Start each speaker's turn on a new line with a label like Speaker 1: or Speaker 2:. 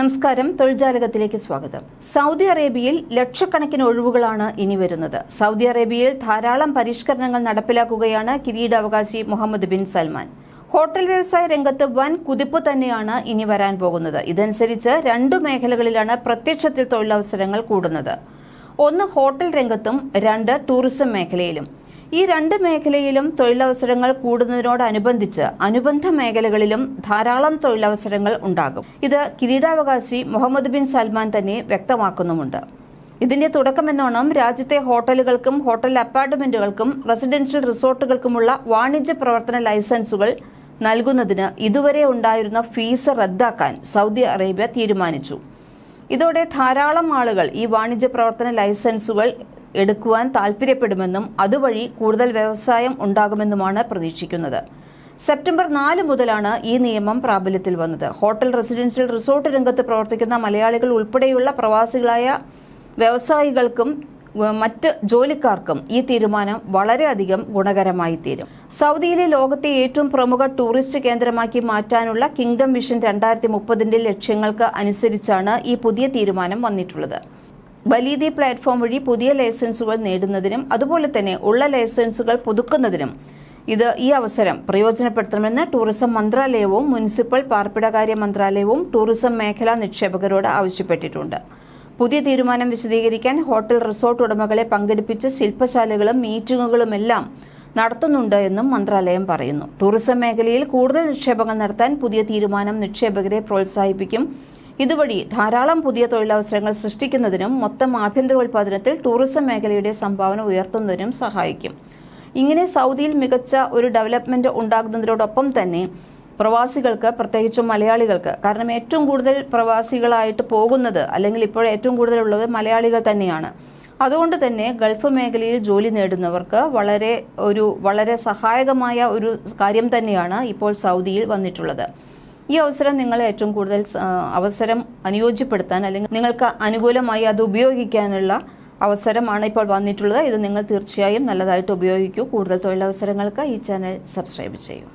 Speaker 1: നമസ്കാരം. തൊഴിൽജാലകത്തിലേക്ക് സ്വാഗതം. സൗദി അറേബ്യയിൽ ലക്ഷക്കണക്കിന് ഒഴിവുകളാണ് ഇനി വരുന്നത്. സൗദി അറേബ്യയിൽ ധാരാളം പരിഷ്കരണങ്ങൾ നടപ്പിലാക്കുകയാണ് കിരീടാവകാശി മുഹമ്മദ് ബിൻ സൽമാൻ. ഹോട്ടൽ വ്യവസായ രംഗത്ത് വൻ കുതിപ്പ് തന്നെയാണ് ഇനി വരാൻ പോകുന്നത്. ഇതനുസരിച്ച് രണ്ടു മേഖലകളിലാണ് പ്രത്യക്ഷത്തിൽ തൊഴിലവസരങ്ങൾ കൂടുന്നത്. ഒന്ന് ഹോട്ടൽ രംഗത്തും രണ്ട് ടൂറിസം മേഖലയിലും. ഈ രണ്ട് മേഖലയിലും തൊഴിലവസരങ്ങൾ കൂടുന്നതിനോടനുബന്ധിച്ച് അനുബന്ധ മേഖലകളിലും ധാരാളം തൊഴിലവസരങ്ങൾ ഉണ്ടാകും. ഇത് കിരീടാവകാശി മുഹമ്മദ് ബിൻ സൽമാൻ തന്നെ വ്യക്തമാക്കുന്നുമുണ്ട്. ഇതിന്റെ തുടക്കമെന്നോണം രാജ്യത്തെ ഹോട്ടലുകൾക്കും ഹോട്ടൽ അപ്പാർട്ട്മെന്റുകൾക്കും റെസിഡൻഷ്യൽ റിസോർട്ടുകൾക്കുമുള്ള വാണിജ്യ പ്രവർത്തന ലൈസൻസുകൾ നൽകുന്നതിന് ഇതുവരെ ഉണ്ടായിരുന്ന ഫീസ് റദ്ദാക്കാൻ സൗദി അറേബ്യ തീരുമാനിച്ചു. ഇതോടെ ധാരാളം ആളുകൾ ഈ വാണിജ്യ പ്രവർത്തന ലൈസൻസുകൾ എടുക്കുവാൻ താൽപര്യപ്പെടുമെന്നും അതുവഴി കൂടുതൽ വ്യവസായം ഉണ്ടാകുമെന്നുമാണ് പ്രതീക്ഷിക്കുന്നത്. സെപ്റ്റംബർ നാല് മുതലാണ് ഈ നിയമം പ്രാബല്യത്തിൽ വന്നത്. ഹോട്ടൽ റെസിഡൻഷ്യൽ റിസോർട്ട് രംഗത്ത് പ്രവർത്തിക്കുന്ന മലയാളികൾ ഉൾപ്പെടെയുള്ള പ്രവാസികളായ വ്യവസായികൾക്കും മറ്റ് ജോലിക്കാർക്കും ഈ തീരുമാനം വളരെയധികം ഗുണകരമായി തീരും. സൗദിയിലെ ലോകത്തെ ഏറ്റവും പ്രമുഖ ടൂറിസ്റ്റ് കേന്ദ്രമാക്കി മാറ്റാനുള്ള കിങ്ഡം വിഷൻ രണ്ടായിരത്തി മുപ്പതിന്റെ ലക്ഷ്യങ്ങൾക്ക് അനുസരിച്ചാണ് ഈ പുതിയ തീരുമാനം വന്നിട്ടുള്ളത്. ബലീദി പ്ലാറ്റ്ഫോം വഴി പുതിയ ലൈസൻസുകൾ നേടുന്നതിനും അതുപോലെ തന്നെ ഉള്ള ലൈസൻസുകൾ പുതുക്കുന്നതിനും ഇത് ഈ അവസരം പ്രയോജനപ്പെടുത്തണമെന്ന് ടൂറിസം മന്ത്രാലയവും മുനിസിപ്പൽ പാർപ്പിടകാര്യ മന്ത്രാലയവും ടൂറിസം മേഖലാ നിക്ഷേപകരോട് ആവശ്യപ്പെട്ടിട്ടുണ്ട്. പുതിയ തീരുമാനം വിശദീകരിക്കാൻ ഹോട്ടൽ റിസോർട്ട് ഉടമകളെ പങ്കെടുപ്പിച്ച് ശില്പശാലകളും മീറ്റിങ്ങുകളുമെല്ലാം നടത്തുന്നുണ്ട് എന്നും മന്ത്രാലയം പറയുന്നു. ടൂറിസം മേഖലയിൽ കൂടുതൽ നിക്ഷേപങ്ങൾ നടത്താൻ പുതിയ തീരുമാനം നിക്ഷേപകരെ പ്രോത്സാഹിപ്പിക്കും ഇതുവഴി ധാരാളം പുതിയ തൊഴിലവസരങ്ങൾ സൃഷ്ടിക്കുന്നതിനും മൊത്തം ആഭ്യന്തര ഉൽപ്പാദനത്തിൽ ടൂറിസം മേഖലയുടെ സംഭാവന ഉയർത്തുന്നതിനും സഹായിക്കും. ഇങ്ങനെ സൗദിയിൽ മികച്ച ഒരു ഡെവലപ്മെന്റ് ഉണ്ടാകുന്നതിനോടൊപ്പം തന്നെ പ്രവാസികൾക്ക് പ്രത്യേകിച്ചും മലയാളികൾക്ക് കാരണം ഏറ്റവും കൂടുതൽ പ്രവാസികളായിട്ട് പോകുന്നത് അല്ലെങ്കിൽ ഇപ്പോൾ ഏറ്റവും കൂടുതലുള്ളത് മലയാളികൾ തന്നെയാണ്. അതുകൊണ്ട് തന്നെ ഗൾഫ് മേഖലയിൽ ജോലി നേടുന്നവർക്ക് വളരെ ഒരു വളരെ സഹായകമായ ഒരു കാര്യം തന്നെയാണ് ഇപ്പോൾ സൗദിയിൽ വന്നിട്ടുള്ളത്. ഈ അവസരം നിങ്ങൾ ഏറ്റവും കൂടുതൽ അവസരം അനുയോജ്യപ്പെടുത്താൻ അല്ലെങ്കിൽ നിങ്ങൾക്ക് അനുകൂലമായി അത് ഉപയോഗിക്കാനുള്ള അവസരമാണ് ഇപ്പോൾ വന്നിട്ടുള്ളത്. ഇത് നിങ്ങൾ തീർച്ചയായും നല്ലതായിട്ട് ഉപയോഗിക്കൂ. കൂടുതൽ തൊഴിലവസരങ്ങൾക്ക് ഈ ചാനൽ സബ്സ്ക്രൈബ് ചെയ്യൂ.